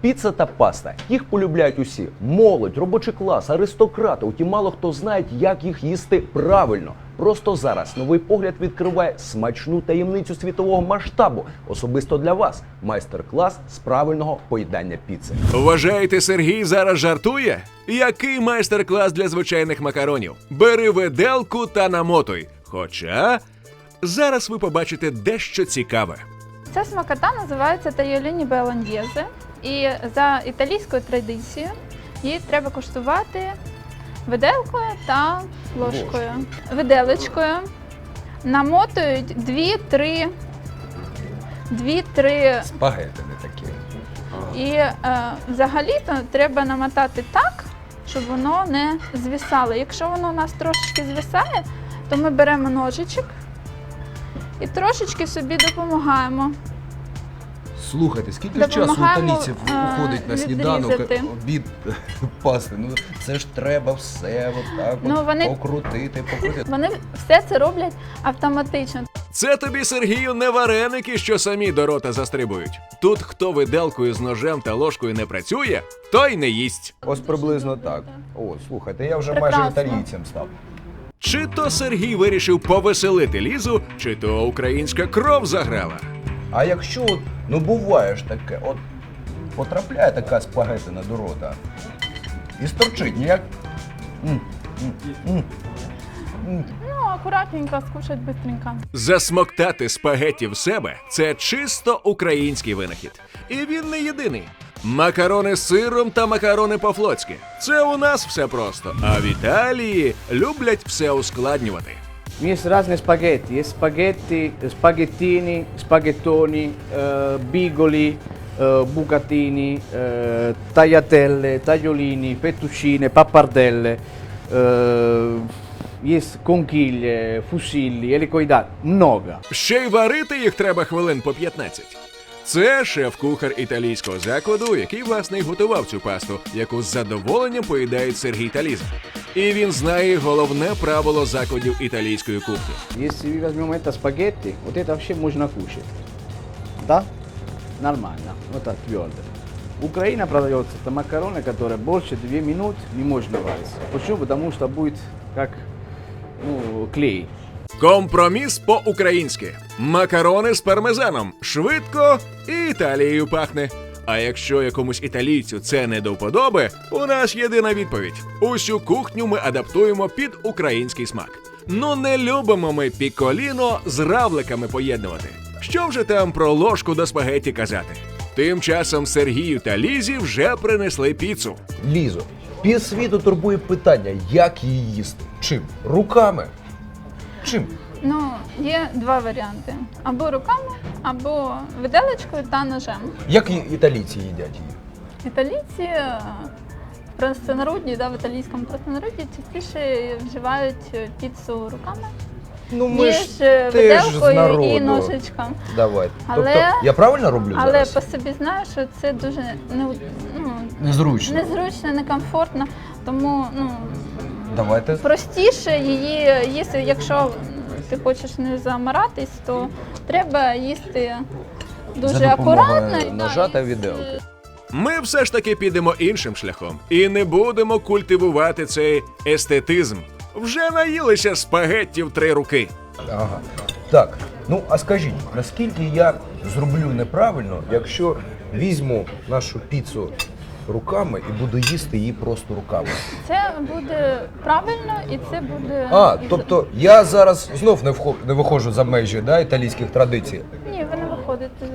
Піца та паста. Їх полюбляють усі: молодь, робочий клас, аристократи. Утім, мало хто знає, як їх їсти правильно. Просто зараз новий погляд відкриває смачну таємницю світового масштабу. Особисто для вас майстер-клас з правильного поїдання піци. Вважаєте, Сергій зараз жартує? Який майстер-клас для звичайних макаронів? Бери виделку та намотуй. Хоча зараз ви побачите дещо цікаве. Ця смакота називається тайоліні беландєзе. І за італійською традицією її треба куштувати виделкою та ложкою. Виделочкою намотують 2-3 2-3 Спагети не такі. І е, взагалі-то треба намотати так, щоб воно не звисало. Якщо воно у нас трошечки звисає, то ми беремо ножичок і трошечки собі допомагаємо. Слухайте, скільки ж часу Допомагаємо, італійців е, уходить на сніданок, відрізати. обід пасти? Ну це ж треба все отак Ну, от вони- покрутити, покрутити. Вони все це роблять автоматично. Це тобі, Сергію, не вареники, що самі до рота застрибують. Тут хто виделкою з ножем та ложкою не працює, той не їсть. Ось приблизно так. О, слухайте, я вже Прекрасно. майже італійцем став. Чи то Сергій вирішив повеселити лізу, чи то українська кров заграла. А якщо от, ну буває ж таке, от потрапляє така спагетина до рота і сторчить ніяк. М, м, м, м. Ну, акуратненько, скушать быстренько. Засмоктати спагеті в себе це чисто український винахід. І він не єдиний. Макарони з сиром та макарони по-флотськи. Це у нас все просто. А в Італії люблять все ускладнювати. Разные спагетти, есть спагетти, спагеттini, spaghettoni, eh, bigoli, eh, bucatini, eh, tagliatelle, tagliolini, fettuccine, pappardelle, eh, есть conchiglie, fusilli, elicoidati, много. Ще й варити їх треба хвилин по 15. Це шеф-кухар італійського закладу, який власне й готував цю пасту, яку з задоволенням поїдають Сергій та Ліза. І він знає головне правило закладів італійської кухні. Если мы возьмем это спагетти, вот это вообще можно кушать. Да? Нормально. Вот так, твердо. Украина продается, это макароны, которые больше 2 минут не можно вариться. Почему? Потому что будет как ну, клей. Компроміс по-українськи. Макарони з пармезаном. Швидко і Італією пахне. А якщо якомусь італійцю це не до вподоби, у нас єдина відповідь: усю кухню ми адаптуємо під український смак. Ну не любимо ми піколіно з равликами поєднувати. Що вже там про ложку до спагеті казати? Тим часом Сергію та Лізі вже принесли піцу. Лізо, півсвіту турбує питання, як її їсти. Чим? Руками? Чим? Ну, є два варіанти: або руками, або виделочкою та ножем. Як і- італійці їдять її? Італійці е, в простонародді, да, в італійському простонародді частіше вживають піцу руками, Ну ніж виделкою і ножичком. Давай. Але- тобто, я правильно роблю Але зараз? по собі знаю, що це дуже ну, Незручно. незручно, некомфортно. Тому ну, Давайте. простіше її їсти, якщо ти хочеш не замаратись, то треба їсти дуже За акуратно. ножа та віделки. Ми все ж таки підемо іншим шляхом і не будемо культивувати цей естетизм. Вже наїлися спагетті в три руки. Ага. Так, ну а скажіть, наскільки я зроблю неправильно, якщо візьму нашу піцу руками і буду їсти її просто руками? Це буде правильно і це буде. А, тобто я зараз знов не, вхо- не виходжу за межі да, італійських традицій. Ні, ви не виходите.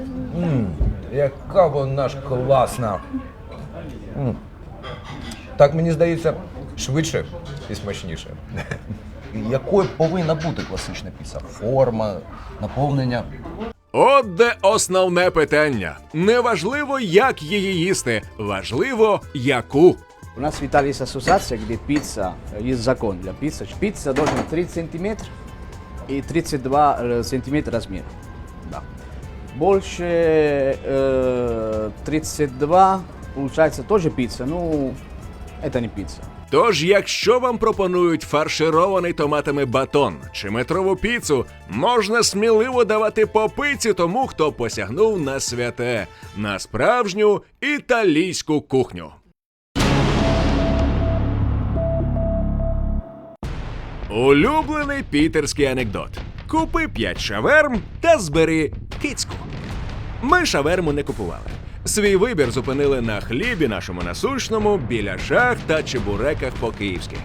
М, яка вона ж класна. М. Так мені здається, швидше і смачніше. Якою повинна бути класична піца? Форма, наповнення. От де основне питання. Не важливо, як її їсти, важливо, яку. У нас в Италии есть ассоциация, где пицца, э, есть закон для пиццы. Пицца должна 30 сантиметров и 32 э, сантиметра размер. Да. Больше э, 32 получается тоже пицца, ну это не пицца. Тож, якщо вам пропонують фарширований томатами батон чи метрову піцу, можна сміливо давати попиці тому, хто посягнув на святе, на справжню італійську кухню. Улюблений пітерський анекдот: купи 5 шаверм та збери кицьку. Ми шаверму не купували. Свій вибір зупинили на хлібі нашому насущному, біля шах та чебуреках по-київськи.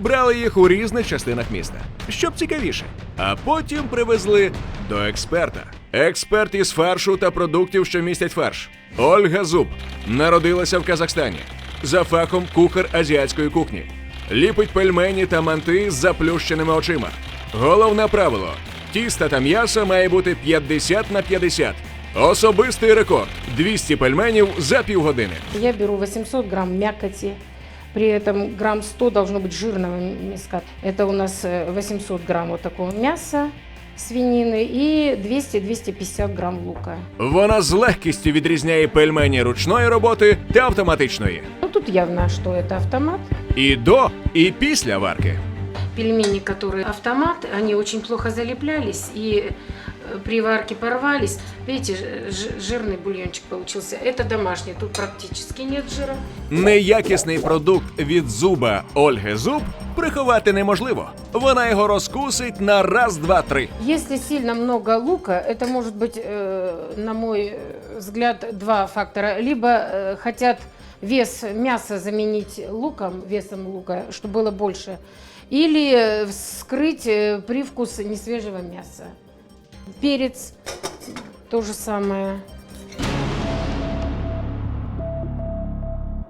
Брали їх у різних частинах міста, щоб цікавіше. А потім привезли до експерта. Експерт із фаршу та продуктів, що містять фарш. Ольга Зуб народилася в Казахстані. За фахом кухар азіатської кухні. Ліпить пельмені та манти з заплющеними очима. Головне правило: тіста та м'яса має бути 50 на 50. Особистий рекорд 200 пельменів за півгодини. Я беру 800 грамм мякоти, при этом грамм 100 должно быть жирного мяска. Это у нас э, 800 грамм вот такого мяса свинины и 200-250 грамм лука. Вона з легкістю відрізняє пельмені ручної роботи та автоматичної. Ну, тут явно, что это автомат. І до, і після варки. Пельмени, которые автомат, они очень плохо залеплялись и э, при варке порвались. Видите, ж- ж- жирный бульончик получился. Это домашний, тут практически нет жира. Неякісний продукт від зуба Ольги Зуб приховати неможливо. Вона його розкусить на раз, два, три. Если сильно много лука, это может быть, э, на мой э, взгляд, два фактора. Либо э, хотят вес мяса заменить луком, весом лука, чтобы было больше, или э, скрыть э, привкус несвежего мяса. Перец то же самое.